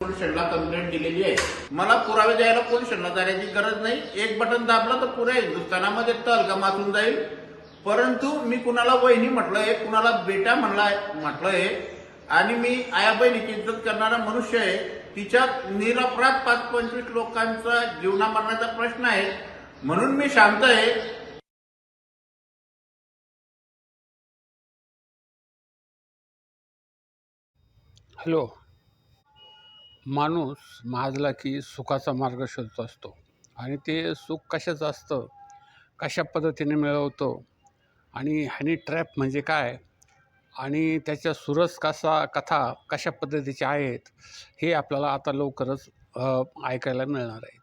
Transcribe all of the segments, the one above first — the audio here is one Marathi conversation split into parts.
पोलिसांना कंप्लेंट दिलेली आहे? मला पुरावे द्यायला पोलिसांना जाण्याची गरज नाही. एक बटन दाबलं तर पुऱ्या हिंदुस्थानामध्ये तलगा माचून जाईल. परंतु मी कुणाला वहिनी म्हटलंय कुणाला बेटा म्हणलाय म्हटलंय आणि मी आया बहिणीची इज्जत करणारा मनुष्य आहे तिच्यात निरपराध पाच पंचवीस लोकांचा जीवना मरणाचा प्रश्न आहे. म्हणून मी शांत आहे. हॅलो. माणूस माजला की सुखाचा मार्ग शोधत असतो. आणि ते सुख कशाचं असतं? कशा पद्धतीने मिळवतो? आणि हनी ट्रॅप म्हणजे काय? आणि त्याच्या सुरस कसा कथा कशा पद्धतीच्या आहेत? हे आपल्याला आता लवकरच ऐकायला मिळणार आहेत.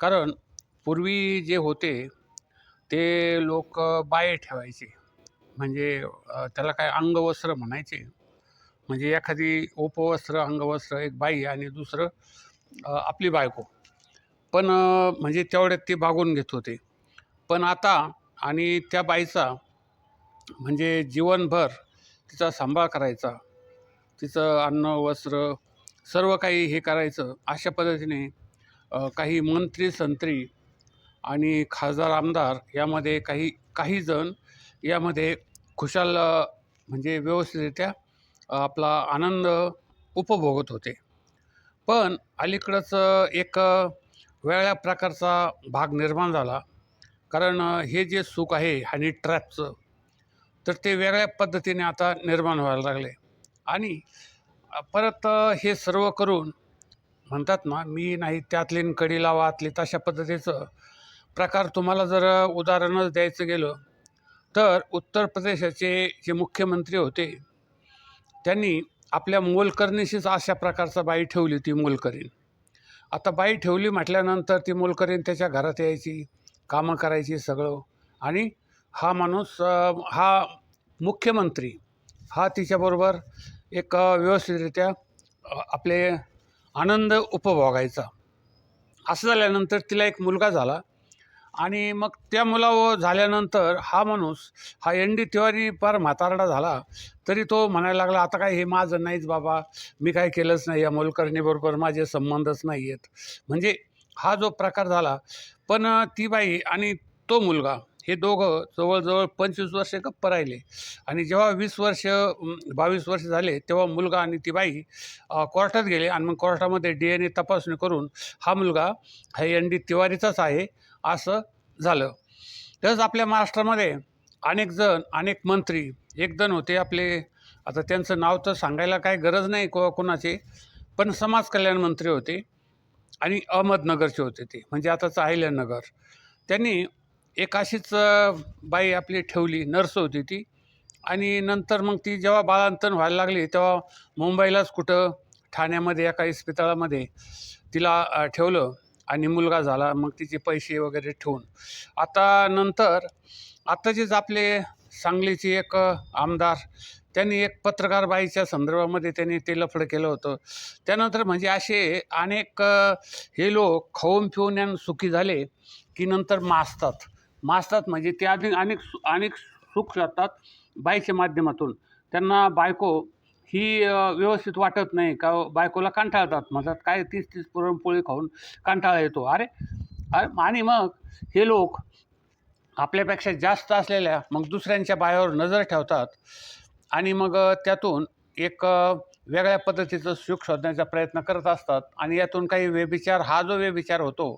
कारण पूर्वी जे होते ते लोक बाये ठेवायचे. म्हणजे त्याला काय अंगवस्त्र म्हणायचे. म्हणजे एखादी उपवस्त्र अंगवस्त्र एक बाई आणि दुसरं आपली बायको. पण म्हणजे तेवढ्यात ते भागून घेत होते. पण आता आणि त्या बाईचा म्हणजे जीवनभर तिचा सांभाळ करायचा तिचं अन्न वस्त्र सर्व काही हे करायचं अशा पद्धतीने काही मंत्री संत्री आणि खासदार आमदार यामध्ये काही काही जण यामध्ये खुशाल म्हणजे व्यवस्थितरित्या आपला आनंद उपभोगत होते. पण अलीकडंच एक वेगळ्या प्रकारचा भाग निर्माण झाला. कारण हे जे सुख आहे हनी ट्रॅपचं तर ते वेगळ्या पद्धतीने आता निर्माण व्हायला लागले. आणि परत हे सर्व करून म्हणतात ना मी नाही त्यातली कडी लावा आतली तशा पद्धतीचं प्रकार तुम्हाला जर उदाहरणच द्यायचं गेलं तर उत्तर प्रदेशाचे जे मुख्यमंत्री होते त्यांनी आपल्या मोलकरणीशीच अशा प्रकारचा बाई ठेवली ती मोलकरीण. आता बाई ठेवली म्हटल्यानंतर ती मोलकरीण त्याच्या घरात यायची कामं करायची सगळं. आणि हा माणूस हा मुख्यमंत्री हा तिच्याबरोबर एक व्यवस्थितरित्या आपले आनंद उपभोगायचा. असं झाल्यानंतर तिला एक मुलगा झाला. आणि मग त्या मुलावर झाल्यानंतर हा माणूस हा एन डी तिवारी फार म्हातारडा झाला तरी तो म्हणायला लागला आता काय हे माझं नाहीच बाबा. मी काय केलंच नाही. या मोलकर्णीबरोबर माझे संबंधच नाही आहेत म्हणजे हा जो प्रकार झाला पण ती बाई आणि तो मुलगा हे दोघं जवळजवळ पंचवीस वर्षे गप्प राहिले. आणि जेव्हा वीस वर्ष बावीस वर्ष झाले तेव्हा मुलगा आणि ती बाई कोर्टात गेले आणि मग कोर्टामध्ये डी एन ए तपासणी करून हा मुलगा हा एन डी तिवारीचाच आहे. असं झालं. तसंच आपल्या महाराष्ट्रामध्ये अनेक जण अनेक मंत्री एक जण होते आपले. आता त्यांचं नाव तर सांगायला काय गरज नाही को कोणाचे. पण समाज कल्याण मंत्री होते आणि अहमदनगरचे होते ते. म्हणजे आता चाहिल्यानगर. त्यांनी एक अशीच बाई आपली ठेवली नर्स होती ती. आणि नंतर मग ती जेव्हा बाळांतन व्हायला लागली तेव्हा मुंबईलाच कुठं ठाण्यामध्ये एका इस्पितळामध्ये तिला ठेवलं. आणि मुलगा झाला मग तिचे पैसे वगैरे ठेवून. आता नंतर आत्ताचेच आपले सांगलीचे एक आमदार त्यांनी एक पत्रकार बाईच्या संदर्भामध्ये त्यांनी ते लफडं केलं होतं. त्यानंतर म्हणजे असे अनेक हे लोक खाऊन पिऊन आणि सुखी झाले की नंतर मासतात. मासतात म्हणजे ते अधिक अनेक सु- अनेक सुख साधतात बाईच्या माध्यमातून. त्यांना बायको ही व्यवस्थित वाटत नाही. का बायकोला कंटाळतात. म्हणतात काय तीस तीस पुरणपोळी खाऊन कंटाळा येतो. अरे अरे आणि मग हे लोक आपल्यापेक्षा जास्त असलेल्या मग दुसऱ्यांच्या बायावर नजर ठेवतात. आणि मग त्यातून एक वेगळ्या पद्धतीचं सुख शोधण्याचा प्रयत्न करत असतात. आणि यातून काही व्यभिचार हा जो व्यभिचार होतो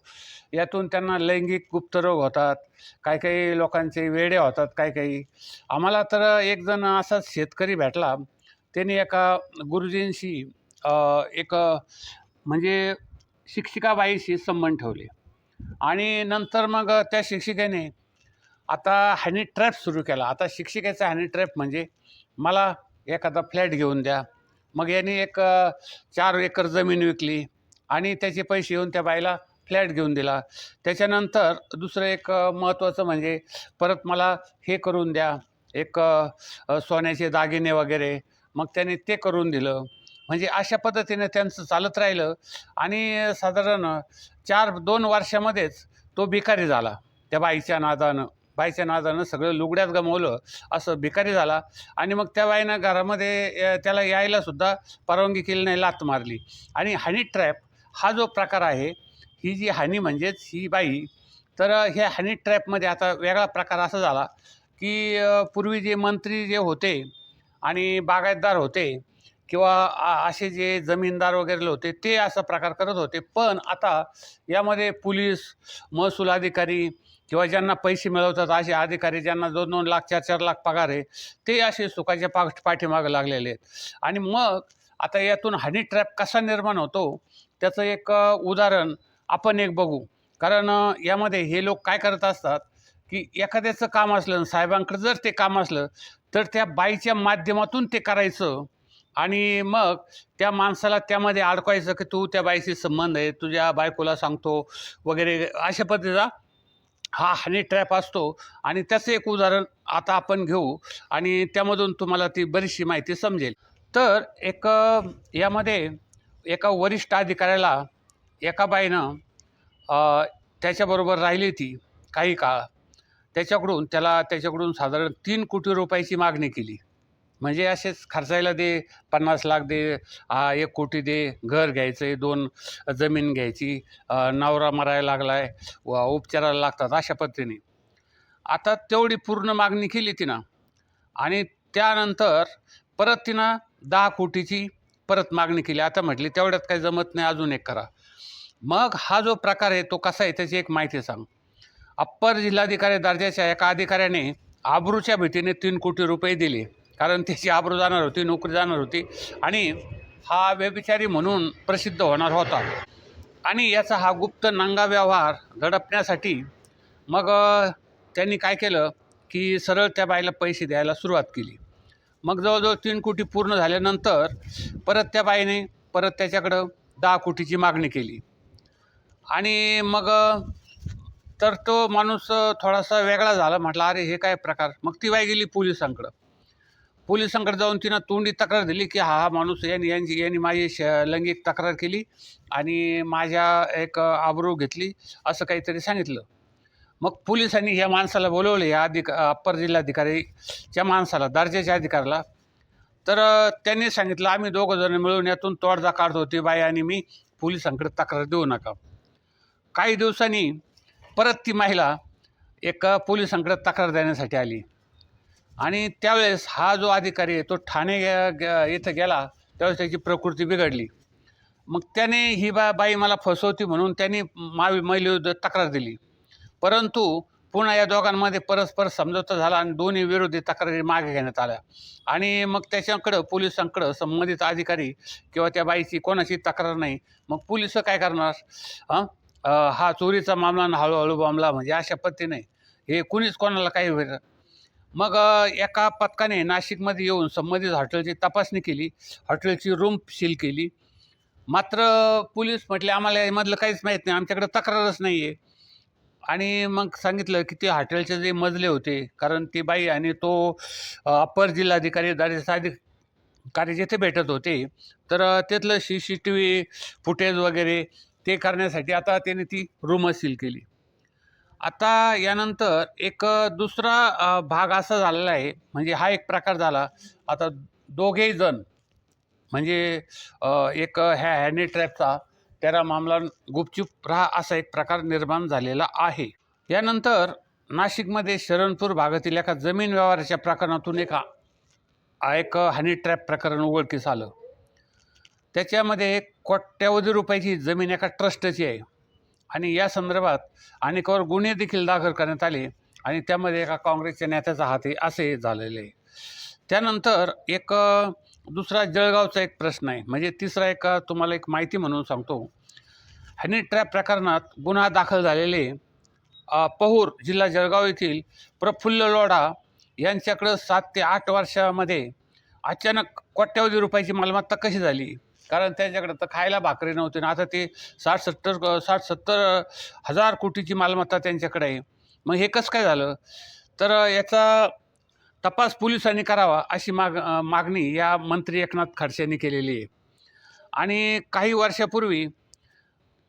यातून त्यांना लैंगिक गुप्तरोग होतात. काही काही लोकांचे वेडे होतात काही काही. आम्हाला तर एक जण असाच शेतकरी भेटला. त्याने एका गुरुजींशी एक म्हणजे शिक्षिकाबाईशी संबंध ठेवले. आणि नंतर मग त्या शिक्षिकेने आता हॅनी ट्रॅप सुरू केला. आता शिक्षिकेचा हॅनी ट्रॅप म्हणजे मला एखादा फ्लॅट घेऊन द्या. मग यांनी एक चार एकर जमीन विकली आणि त्याचे पैसे येऊन त्या बाईला फ्लॅट घेऊन दिला. त्याच्यानंतर दुसरं एक महत्त्वाचं म्हणजे परत मला हे करून द्या. एक सोन्याचे दागिने वगैरे मग त्याने ते करून दिलं. म्हणजे अशा पद्धतीने त्यांचं चालत राहिलं आणि साधारण चार दोन वर्षामध्येच तो भिकारी झाला. त्या बाईच्या नादानं बाईच्या नादानं सगळं लुगड्यात गमवलं असं भिकारी झाला. आणि मग त्या बाईनं घरामध्ये त्याला यायलासुद्धा परवानगी केली नाही लात मारली. आणि हनी ट्रॅप हा जो प्रकार आहे ही जी हानी म्हणजेच ही बाई तर ह्या हनी ट्रॅपमध्ये आता वेगळा प्रकार असा झाला की पूर्वी जे मंत्री जे होते आणि बागायतदार होते किंवा असे जे जमीनदार वगैरे होते ते असा प्रकार करत होते. पण आता यामध्ये पोलीस महसूल अधिकारी किंवा ज्यांना पैसे मिळवतात असे अधिकारी ज्यांना दोन दोन लाख चार चार लाख पगार आहे ते असे सुखाच्या पा पाठीमागं लागलेले आहेत. आणि मग आता यातून हनी ट्रॅप कसा निर्माण होतो त्याचं एक उदाहरण आपण एक बघू. कारण यामध्ये हे लोक काय करत असतात की एखाद्याचं काम असलं साहेबांकडं जर ते काम असलं तर त्या बाईच्या माध्यमातून ते करायचं. आणि मग त्या माणसाला त्यामध्ये अडकवायचं की तू त्या बाईशी संबंध आहे तुझ्या बायकोला सांगतो वगैरे अशा पद्धतीचा हा हनी ट्रॅप असतो. आणि त्याचं एक उदाहरण आता आपण घेऊ आणि त्यामधून तुम्हाला ती बरीचशी माहिती समजेल. तर एक यामध्ये एका वरिष्ठ अधिकाऱ्याला एका बाईनं त्याच्याबरोबर राहिली ती काही काळ. त्याच्याकडून त्याला त्याच्याकडून साधारण तीन कोटी रुपयाची मागणी केली. म्हणजे असेच खर्चायला दे पन्नास लाख दे हा एक कोटी दे घर घ्यायचं आहे दोन जमीन घ्यायची नवरा मरायला लागला आहे व उपचाराला लागतात अशा पद्धतीने. आता तेवढी पूर्ण मागणी केली तिनं. आणि त्यानंतर परत तिनं दहा कोटीची परत मागणी केली. आता म्हटली तेवढ्यात काही जमत नाही अजून एक करा. मग हा जो प्रकार आहे तो कसा आहे त्याची एक माहिती सांग. अप्पर जिल्हाधिकारी दर्जाच्या एका अधिकाऱ्याने आब्रूच्या भीतीने तीन कोटी रुपये दिले. कारण त्याची आब्रू जाणार होती नोकरी जाणार होती आणि हा व्यभिचारी म्हणून प्रसिद्ध होणार होता. आणि याचा हा गुप्त नांगा व्यवहार दडपण्यासाठी मग त्यांनी काय केलं की सरळ त्या बाईला पैसे द्यायला सुरुवात केली. मग जवळजवळ तीन कोटी पूर्ण झाल्यानंतर परत त्या बाईने परत त्याच्याकडं दहा कोटीची मागणी केली. आणि मग तर तो माणूस थोडासा वेगळा झाला. म्हटला अरे हे काय प्रकार? मग ती वाय गेली पोलिसांकडं. पोलिसांकडे जाऊन तिनं तोंडी तक्रार दिली की हा हा माणूस यांनी यांची यांनी माझी श लैंगिक तक्रार केली आणि माझ्या एक आबरू घेतली असं काहीतरी सांगितलं. मग पोलिसांनी ह्या माणसाला बोलवलं या अधिक अप्पर जिल्हाधिकारीच्या माणसाला दर्जाच्या अधिकाऱ्याला तर त्यांनी सांगितलं आम्ही दोघं जण मिळून यातून तोडजा काढत होती बाई आणि मी पोलिसांकडे तक्रार देऊ नका. काही दिवसांनी परत ती महिला एका पोलिसांकडे तक्रार देण्यासाठी आली. आणि त्यावेळेस हा जो अधिकारी आहे तो ठाणे येथं गेला त्यावेळेस त्याची प्रकृती बिघडली. मग त्याने ही बा बाई मला फसवती म्हणून त्यांनी मावी महिलेविरुद्ध तक्रार दिली. परंतु पुन्हा या दोघांमध्ये परस्पर समझोता झाला आणि दोन्ही विरोधी तक्रारी मागे घेण्यात आल्या. आणि मग त्याच्याकडं पोलिसांकडं संबंधित अधिकारी किंवा त्या बाईची कोणाची तक्रार नाही मग पोलीस काय करणार? हां? हा चोरीचा मामला आणि हळूहळू मामला म्हणजे अशा पद्धतीने हे कुणीच कोणाला काही होईल मग एका पथकाने नाशिकमध्ये येऊन संबंधित हॉटेलची तपासणी केली. हॉटेलची रूम सील केली. मात्र पोलीस म्हटले आम्हाला यामधलं काहीच माहीत नाही. आमच्याकडे तक्रारच नाही आहे आणि मग सांगितलं की ते हॉटेलचे जे मजले होते कारण ती बाई आणि तो अपर अप्पर जिल्हाधिकारी दारेचा जिथे भेटत होते तर तिथलं C C T V footage वगैरे ते करण्यासाठी आता त्याने ती रूम सील केली. आता यानंतर एक दुसरा भाग असा झालेला आहे. म्हणजे हा एक प्रकार झाला. आता दोघेही जण म्हणजे एक ह्या हॅनी ट्रॅपचा त्याला मामला गुपचूप राहा असा एक प्रकार निर्माण झालेला आहे. यानंतर नाशिकमध्ये शरणपूर भागातील एका जमीन व्यवहाराच्या प्रकरणातून एका एक हनी ट्रॅप प्रकरण उघडकीस आलं. त्याच्यामध्ये एक कोट्यावधी रुपयाची जमीन एका ट्रस्टची आहे. आणि या संदर्भात अनेकावर गुन्हे देखील दाखल करण्यात आले आणि त्यामध्ये एका काँग्रेसच्या नेत्याचा हात आहे असे झालेले आहे. त्यानंतर एक दुसरा जळगावचा एक प्रश्न आहे. म्हणजे तिसरा एक तुम्हाला एक माहिती म्हणून सांगतो. हनी ट्रॅप प्रकरणात गुन्हा दाखल झालेले पहूर जिल्हा जळगाव येथील प्रफुल्ल लोढा यांच्याकडं सात ते आठ वर्षामध्ये अचानक कोट्यावधी रुपयाची मालमत्ता कशी झाली? कारण त्यांच्याकडे तर खायला भाकरी नव्हती आणि आता ते साठ सत्तर साठ सत्तर हजार कोटीची मालमत्ता त्यांच्याकडे आहे. मग हे कसं काय झालं? तर याचा तपास पोलिसांनी करावा अशी माग मागणी या मंत्री एकनाथ खडसेंनी केलेली आहे. आणि काही वर्षापूर्वी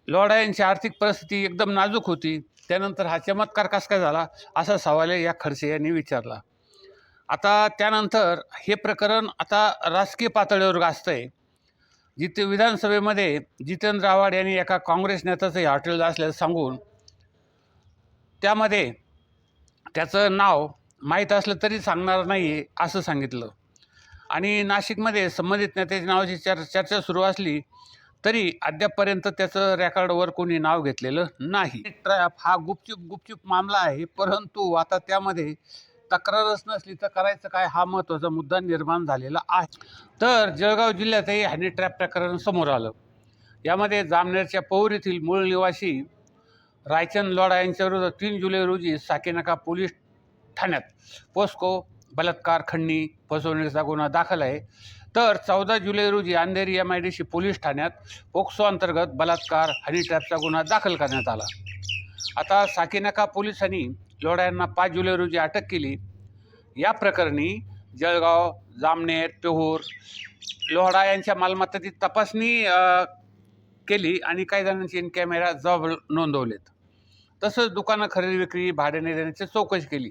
लोढा यांची आर्थिक परिस्थिती एकदम नाजूक होती. त्यानंतर हा चमत्कार कसा काय झाला? असा सवाल या खडसे यांनी विचारला. आता त्यानंतर हे प्रकरण आता राजकीय पातळीवर गाजतं आहे जिथे विधानसभेमध्ये जितेंद्र आव्हाड यांनी एका काँग्रेस नेत्याचं हे हॉटेल असल्याचं सांगून त्यामध्ये त्याचं नाव माहीत असलं तरी सांगणार नाही असं सांगितलं. आणि नाशिकमध्ये संबंधित नेत्याच्या नावाची चर चर्चा सुरू असली तरी अद्यापपर्यंत त्याचं रेकॉर्डवर कोणी नाव घेतलेलं नाही. ट्रॅप हा गुपचूप गुपचूप मामला आहे परंतु आता त्यामध्ये तक्रारच नसली तर करायचं काय? हा महत्त्वाचा मुद्दा निर्माण झालेला आहे. तर जळगाव जिल्ह्यातही हॅनी ट्रॅप प्रकरण समोर आलं. यामध्ये जामनेरच्या पौर येथील मूळ निवासी रायचंद लोडा यांच्याविरुद्ध तीन जुलै रोजी साकेनाका पोलीस ठाण्यात पोस्को बलात्कार खंडणी फसवणुकीचा गुन्हा दाखल आहे. तर चौदा जुलै रोजी Andheri M I D C police ठाण्यात पोक्सो अंतर्गत बलात्कार हनी ट्रॅपचा गुन्हा दाखल करण्यात आला. आता साकीनाका पोलिसांनी लोढा यांना पाच जुलै रोजी अटक केली. या प्रकरणी जळगाव जामनेर पेहूर लोहडा यांच्या मालमत्तेची तपासणी केली आणि काही जणांची इन कॅमेरा जबाब नोंदवलेत. तसंच दुकानं खरेदी विक्री भाड्याने देण्याची चौकशी केली.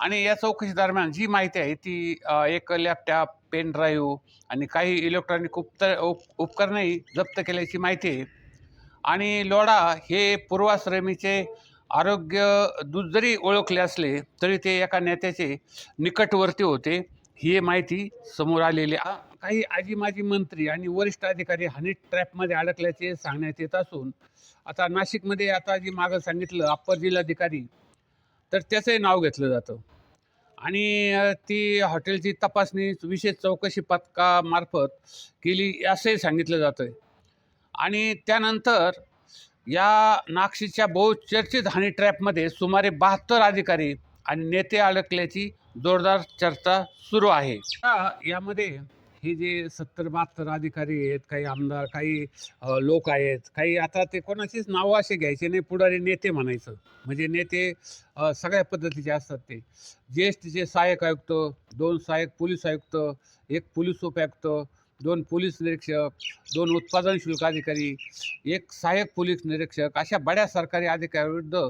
आणि या चौकशी दरम्यान जी माहिती आहे ती एक लॅपटॉप पेन ड्राईव्ह आणि काही इलेक्ट्रॉनिक उपत उप उपकरणंही जप्त केल्याची माहिती आहे. आणि लोढा हे पूर्वाश्रमीचे आरोग्य दूत जरी ओळखले असले तरी ते एका नेत्याचे निकटवर्ती होते. ही माहिती समोर आलेली काही आजी माजी मंत्री आणि वरिष्ठ अधिकारी हनी ट्रॅपमध्ये अडकल्याचे सांगण्यात येत असून आता नाशिकमध्ये आता जी मागं सांगितलं अप्पर जिल्हाधिकारी तर त्याचंही नाव घेतलं जातं. आणि ती हॉटेलची तपासणी विशेष चौकशी पथकामार्फत केली असंही सांगितलं जातं आहे आणि त्यानंतर या नागशीच्या बहुचर्चित हनी ट्रॅपमध्ये सुमारे बहात्तर अधिकारी आणि नेते अडकल्याची जोरदार चर्चा सुरू आहे. यामध्ये हे जे सत्तर बहात्तर अधिकारी आहेत काही आमदार काही लोक आहेत काही आता ते कोणाचीच नावं असे घ्यायचे नाही पुढारी नेते म्हणायचं. म्हणजे नेते सगळ्या पद्धतीचे असतात ते. ज्येष्ठचे सहाय्यक आयुक्त दोन सहाय्यक पोलीस आयुक्त एक पोलीस उपायुक्त दोन पोलीस निरीक्षक दोन उत्पादन शुल्क अधिकारी एक सहाय्यक पोलीस निरीक्षक अशा बड्या सरकारी अधिकाऱ्याविरुद्ध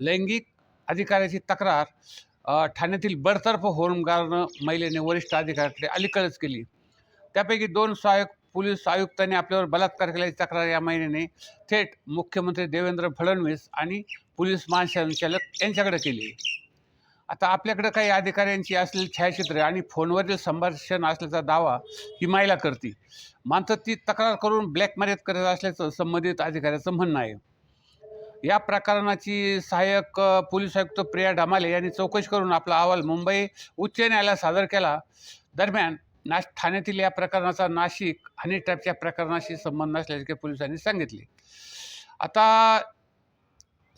लैंगिक अधिकाऱ्याची तक्रार ठाण्यातील बडतर्फ होमगार्डनं महिलेने वरिष्ठ अधिकाऱ्याकडे अलीकडेच केली. त्यापैकी दोन सहाय्यक पोलीस आयुक्तांनी आपल्यावर बलात्कार केल्याची तक्रार या महिन्याने थेट मुख्यमंत्री देवेंद्र फडणवीस आणि पोलीस महासंचालक यांच्याकडे केली. आता आपल्याकडे काही अधिकाऱ्यांची असलेली छायाचित्रे आणि फोनवरील संभाषण असल्याचा दावा ही महिला करते. मात्र ती तक्रार करून ब्लॅकमेल करत असल्याचं संबंधित अधिकाऱ्याचं म्हणणं आहे. या प्रकरणाची सहाय्यक पोलीस आयुक्त प्रिया ढमाले यांनी चौकशी करून आपला अहवाल मुंबई उच्च न्यायालयात सादर केला. दरम्यान नाश ठाण्यातील या प्रकरणाचा नाशिक हनी ट्रॅपच्या प्रकरणाशी संबंध असल्याचे पोलिसांनी सांगितले. आता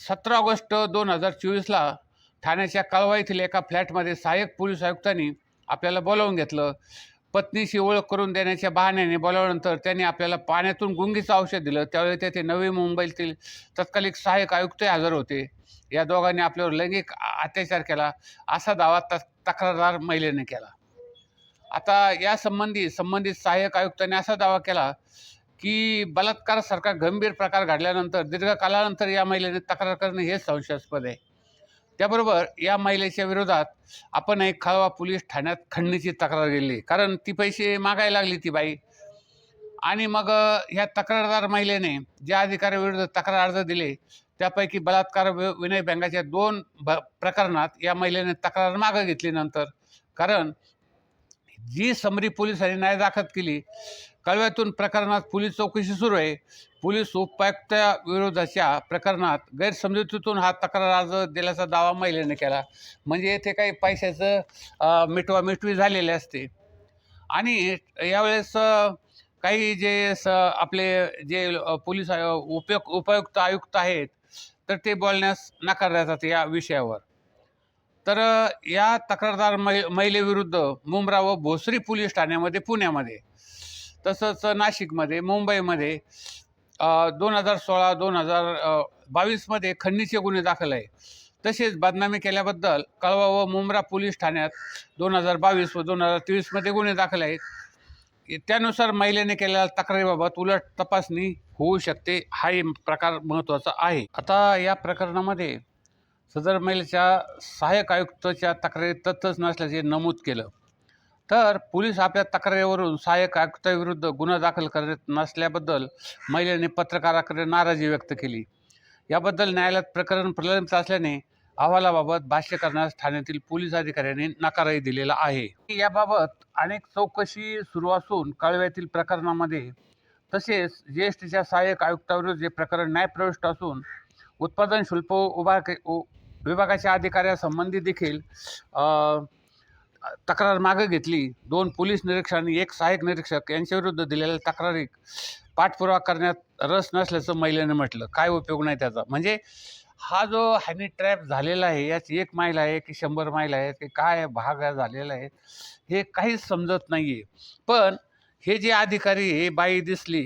सतरा ऑगस्ट दोन हजार चोवीसला ठाण्याच्या कळवा येथील एका फ्लॅटमध्ये सहाय्यक पोलीस आयुक्तांनी आपल्याला बोलावून घेतलं. पत्नीशी ओळख करून देण्याच्या बहाण्याने बोलावल्यानंतर त्यांनी आपल्याला पाण्यातून गुंगीचं औषध दिलं. त्यावेळी तेथे नवी मुंबईतील तत्कालिक सहाय्यक आयुक्तही हजर होते. या दोघांनी आपल्यावर लैंगिक अत्याचार केला. असा दावा त तक्रारदार महिलेने केला. आता यासंबंधी संबंधित सहाय्यक आयुक्तांनी असा दावा केला की बलात्कारासारखा गंभीर प्रकार घडल्यानंतर दीर्घकालानंतर या महिलेने तक्रार करणे हे संशयास्पद आहे. त्याबरोबर या महिलेच्या विरोधात आपण एक खळवा पोलीस ठाण्यात खंडणीची तक्रार गेली कारण ती पैसे मागायला लागली ती बाई. आणि मग ह्या तक्रारदार महिलेने ज्या अधिकाऱ्याविरुद्ध तक्रार अर्ज दिले त्यापैकी बलात्कार विनय बँकाच्या दोन ब प्रकरणात या महिलेने तक्रार मागं घेतली नंतर. कारण जी समरी पोलिसांनी न्याय दाखल केली कळव्यातून प्रकरणात पोलीस चौकशी सुरू आहे. पोलीस उपायुक्त विरोधाच्या प्रकरणात गैरसमजुतीतून हा तक्रार अर्ज दिल्याचा दावा महिलेने केला. म्हणजे येथे काही पैशाचं मिटवा मिटवी झालेली असते. आणि यावेळेस काही जे स आपले जे पोलीस आय- उपयुक्त उपायुक्त आयुक्त आहेत तर ते बोलण्यास नकार देतात या विषयावर. तर या तक्रारदार मै महिलेविरुद्ध मुंब्रा व भोसरी पोलीस ठाण्यामध्ये पुण्यामध्ये तसंच नाशिकमध्ये मुंबईमध्ये दोन हजार सोळा दोन हजार बावीसमध्ये खंडणीचे गुन्हे दाखल आहे. तसेच बदनामी केल्याबद्दल कळवा व मुंब्रा पोलीस ठाण्यात दोन हजार बावीस व दोन हजार तेवीसमध्ये गुन्हे दाखल आहेत. त्यानुसार महिलेने केलेल्या तक्रारीबाबत उलट तपासणी होऊ शकते हाही प्रकार महत्त्वाचा आहे. आता या प्रकरणामध्ये सदर महिलेच्या सहाय्यक आयुक्ताच्या तक्रारीत तथ्यच नसल्याचे नमूद केलं. तर पोलीस आपल्या तक्रारीवरून सहाय्यक आयुक्ताविरुद्ध गुन्हा दाखल करत नसल्याबद्दल महिलेने पत्रकाराकडे नाराजी व्यक्त केली. याबद्दल न्यायालयात प्रकरण प्रलंबित असल्याने अहवालाबाबत भाष्य करण्यास ठाण्यातील पोलीस अधिकाऱ्यांनी नकारही दिलेला आहे. याबाबत अनेक चौकशी सुरू असून कळव्यातील प्रकरणामध्ये तसेच जी एस टीच्या सहाय्यक आयुक्ताविरुद्ध जे प्रकरण न्यायप्रविष्ट असून उत्पादन शुल्क उभा उ- विभागाच्या अधिकाऱ्यासंबंधी देखील तक्रार मागे घेतली. दोन पोलीस निरीक्षक आणि एक सहाय्यक निरीक्षक यांच्याविरुद्ध दिलेल्या तक्रारी पाठपुरावा करण्यात रस नसल्याचं महिलेने म्हटलं. काय उपयोग नाही त्याचा. म्हणजे हा जो हॅनी ट्रॅप झालेला आहे याची एक माईल आहे की शंभर माईल आहे की काय भाग झालेला आहे हे काहीच समजत नाही आहे पण हे जे अधिकारी हे बाई दिसली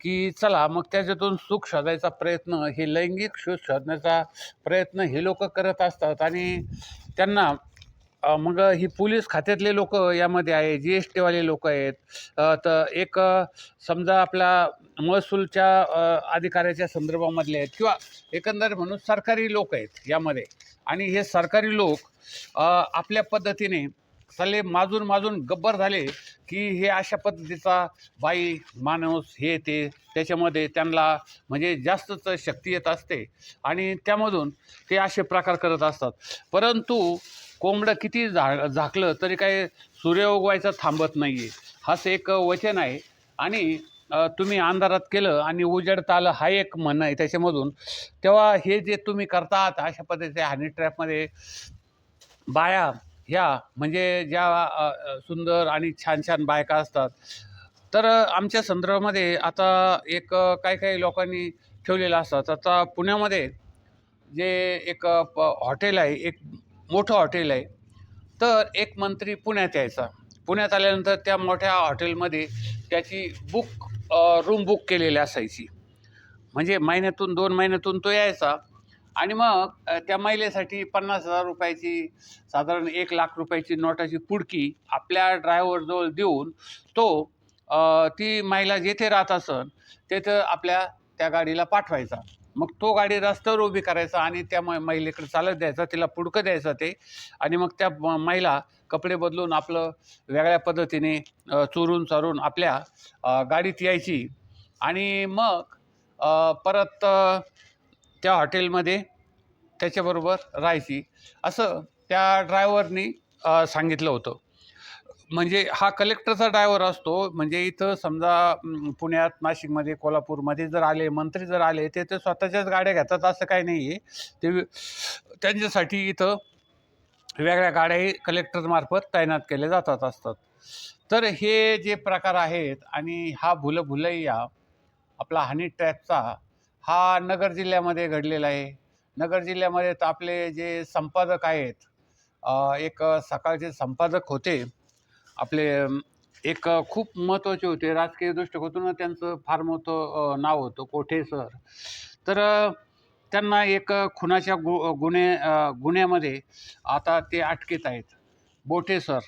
की चला मग त्याच्यातून सुख शोधायचा प्रयत्न हे लैंगिक सुख शोधण्याचा प्रयत्न हे लोक करत असतात. आणि त्यांना मग ही पोलीस खात्यातले लोक यामध्ये आहे जी एस टीवाले लोक आहेत. तर एक समजा आपला महसूलच्या अधिकाऱ्याच्या संदर्भामधले आहेत किंवा एकंदर म्हणून सरकारी लोक आहेत यामध्ये. आणि हे सरकारी लोक आपल्या पद्धतीने चालले माजून माजून गब्बर झाले की हे अशा पद्धतीचा बाई माणूस हे ते त्याच्यामध्ये त्यांना म्हणजे जास्तच शक्ती येत असते. आणि त्यामधून ते असे प्रकार करत असतात. परंतु कोंबडं किती झा झाकलं तरी काय सूर्य उगवायचं थांबत नाही आहे हाच एक वचन आहे. आणि तुम्ही अंधारात केलं आणि उजेडता आलं हा एक म्हणणं आहे त्याच्यामधून. तेव्हा हे जे तुम्ही करतात अशा पद्धतीचे हनी ट्रॅपमध्ये बाया ह्या म्हणजे ज्या सुंदर आणि छान छान बायका असतात. तर आमच्या संदर्भामध्ये आता एक काही काही लोकांनी ठेवलेलं असतात. आता पुण्यामध्ये जे एक प हॉटेल आहे एक मोठं हॉटेल आहे. तर एक मंत्री पुण्यात यायचा. पुण्यात आल्यानंतर त्या मोठ्या हॉटेलमध्ये त्याची बुक रूम बुक केलेली असायची. म्हणजे महिन्यातून दोन महिन्यातून तो यायचा. आणि मग त्या महिलेसाठी पन्नास हजार रुपयाची साधारण एक लाख रुपयाची नोटाची पुडकी आपल्या ड्रायव्हरजवळ देऊन तो ती महिला जेथे राहत असन तेथं आपल्या त्या गाडीला पाठवायचा. मग तो गाडी रस्त्यावर उभी करायचा आणि त्या म महिलेकडे चालत द्यायचा तिला पुडकं द्यायचं ते. आणि मग त्या महिला कपडे बदलून आपलं वेगळ्या पद्धतीने चोरून चारून आपल्या गाडीत यायची. आणि मग परत त्या हॉटेलमध्ये त्याच्याबरोबर राहायची. असं त्या ड्रायव्हरनी सांगितलं होतं. म्हणजे हा कलेक्टरचा ड्रायव्हर असतो. म्हणजे इथं समजा पुण्यात नाशिकमध्ये कोल्हापूरमध्ये जर आले मंत्री जर आले ते ते स्वतःच्याच गाड्या घेतात असं काही नाही आहे ते त्यांच्यासाठी इथं वेगळ्या गाड्याही कलेक्टरमार्फत तैनात केल्या जातात असतात. तर हे जे प्रकार आहेत आणि हा भुल भुलैया आपला हनी ट्रॅपचा हा नगर जिल्ह्यामध्ये घडलेला आहे. नगर जिल्ह्यामध्ये तर आपले जे संपादक आहेत एक सकाळचे संपादक होते. आपले एक खूप महत्त्वाचे होते. राजकीय दृष्टिकोनातून त्यांचं फार मोठं नाव होतं कोठे सर. तर त्यांना एक खुनाच्या गु गुन्हे गुन्ह्यामध्ये आता ते अटकेत आहेत. बोठे सर.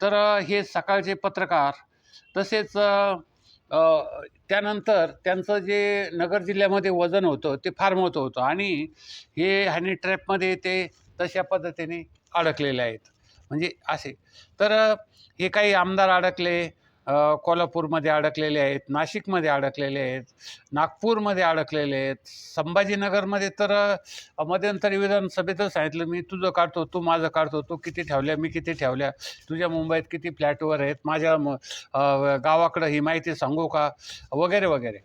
तर हे सकाळचे पत्रकार तसेच त्यानंतर त्यांचं जे नगर जिल्ह्यामध्ये वजन होतं ते फार मोठं होतं. आणि हे हॅनी ट्रॅपमध्ये ते तशा पद्धतीने अडकलेले आहेत. म्हणजे असे. तर हे काही आमदार अडकले कोल्हापूरमध्ये अडकलेले आहेत नाशिकमध्ये अडकलेले आहेत नागपूरमध्ये अडकलेले आहेत संभाजीनगरमध्ये तर मध्यंतरी विधानसभेतच सांगितलं मी तुझं काढतो तू माझं काढतो तू किती ठेवल्या मी किती ठेवल्या तुझ्या मुंबईत किती फ्लॅटवर आहेत माझ्या म- गावाकडं ही माहिती सांगू का? वगैरे वगैरे.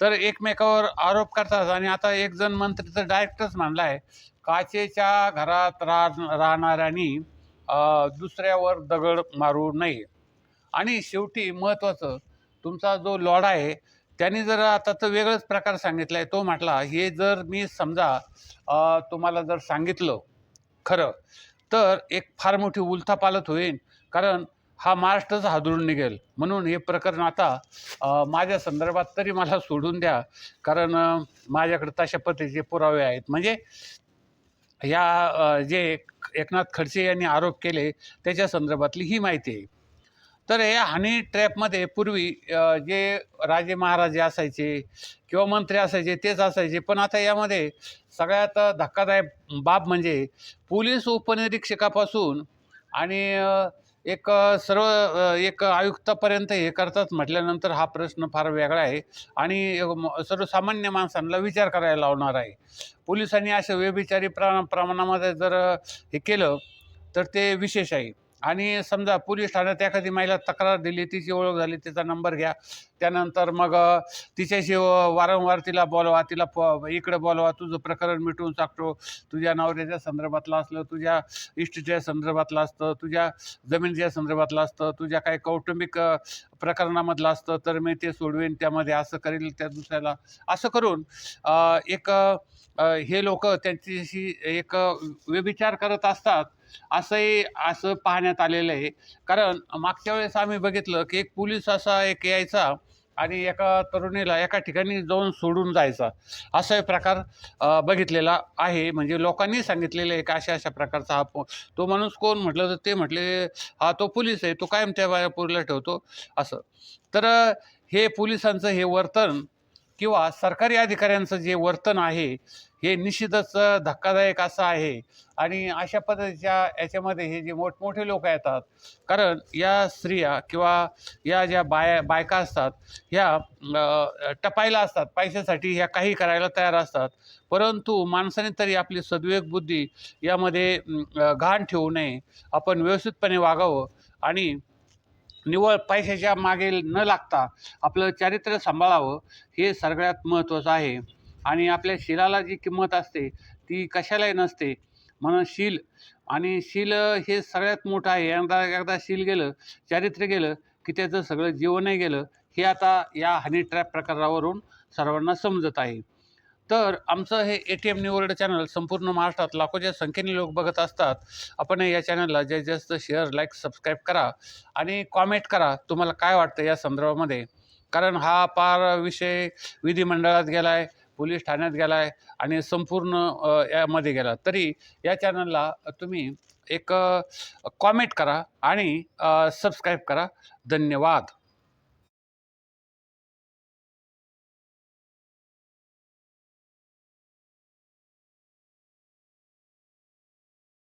तर एकमेकावर आरोप करतात आणि आता एक जण मंत्री तर डायरेक्टच म्हणला आहे काचेच्या घरात राह राहणाऱ्यांनी दुसऱ्यावर दगड मारू नये. आणि शेवटी महत्त्वाचं तुमचा जो लॉडा आहे त्याने जर आता तर वेगळंच प्रकार सांगितला आहे तो म्हटला हे जर मी समजा तुम्हाला जर सांगितलं खरं तर एक फार मोठी उलथापालत होईल कारण हा महाराष्ट्रच हादरून निघेल. म्हणून हे प्रकरण आता माझ्या संदर्भात तरी मला सोडून द्या. कारण माझ्याकडे तशा पद्धतीचे पुरावे आहेत. म्हणजे या जे एकनाथ खडसे यांनी आरोप केले त्याच्या संदर्भातली ही माहिती आहे. तर हे हनी ट्रॅपमध्ये पूर्वी जे राजे महाराजे असायचे किंवा मंत्री असायचे तेच असायचे. पण आता यामध्ये सगळ्यात धक्कादायक बाब म्हणजे पोलीस उपनिरीक्षकापासून आणि एक सर्व एक आयुक्तापर्यंत हे करतात म्हटल्यानंतर हा प्रश्न फार वेगळा आहे. आणि सर्वसामान्य माणसांना विचार करायला लावणार आहे. पोलिसांनी असं व्यभिचारी प्रा प्रमाणामध्ये जर हे केलं तर ते विशेष आहे. आणि समजा पोलीस ठाण्यात एखादी महिला तक्रार दिली तिची ओळख झाली तिचा नंबर घ्या. त्यानंतर मग तिच्याशी व- वारंवार तिला बोलवा तिला प इकडं बोलवा तुझं प्रकरण मिटवून टाकतो. तुझ्या नवऱ्याच्या संदर्भातलं असलं तुझ्या इष्टीच्या संदर्भातलं असतं तुझ्या जमिनीच्या संदर्भातलं असतं तुझ्या काही कौटुंबिक प्रकरणामधलं असतं तर मी ते सोडवेन त्यामध्ये असं करेल त्या दुसऱ्याला. असं करून एक हे लोक त्यांच्याशी एक व्यभिचार करत असतात. असंही असं पाहण्यात आलेलं आहे. कारण मागच्या वेळेस आम्ही बघितलं की एक पोलीस असा एक यायचा आणि एका तरुणीला एका ठिकाणी जाऊन सोडून जायचा. असा प्रकार बघितलेला आहे. म्हणजे लोकांनी सांगितलेलं आहे का अशा अशा प्रकारचा हा तो माणूस कोण म्हटलं तर ते म्हटले हा तो पोलीस आहे तो कायम त्या बाया पोरीला ठेवतो. असं. तर हे पोलिसांचं हे वर्तन किंवा सरकारी अधिकाऱ्यांचं जे वर्तन आहे हे निश्चितच धक्कादायक असं आहे. आणि अशा पद्धतीच्या याच्यामध्ये हे जे मोठमोठे लोक येतात कारण या स्त्रिया किंवा या ज्या बाया बायका असतात ह्या टपायला असतात पैशासाठी ह्या काही करायला तयार असतात. परंतु माणसाने तरी आपली सद्विवेक बुद्धी यामध्ये घाण ठेवू नये. आपण व्यवस्थितपणे वागावं आणि निव्वळ पैशाच्या मागे न लागता आपलं चारित्र्य सांभाळावं हे सगळ्यात महत्त्वाचं आहे. आणि आपल्या शिलाला जी किंमत असते ती कशालाही नसते. म्हणून शील आणि शील हे सगळ्यात मोठं आहे. एकदा एकदा शील गेलं चारित्र्य गेलं की त्याचं सगळं जीवनही गेलं हे आता या हनी ट्रॅप प्रकारावरून सर्वांना समजत आहे. तर आमचं हे ए टी एम निवर्ड चॅनल संपूर्ण महाराष्ट्रात लाखोच्या संख्येने लोक बघत असतात. आपण या चॅनलला जास्तीत जास्त शेअर लाईक सबस्क्राईब करा आणि कॉमेंट करा तुम्हाला काय वाटतं या संदर्भामध्ये. कारण हा पार विषय विधिमंडळात गेला आहे पोलीस ठाण्यात गेला आहे आणि संपूर्ण यामध्ये गेला. तरी या चॅनलला तुम्ही एक कॉमेंट करा आणि सबस्क्राईब करा. धन्यवाद.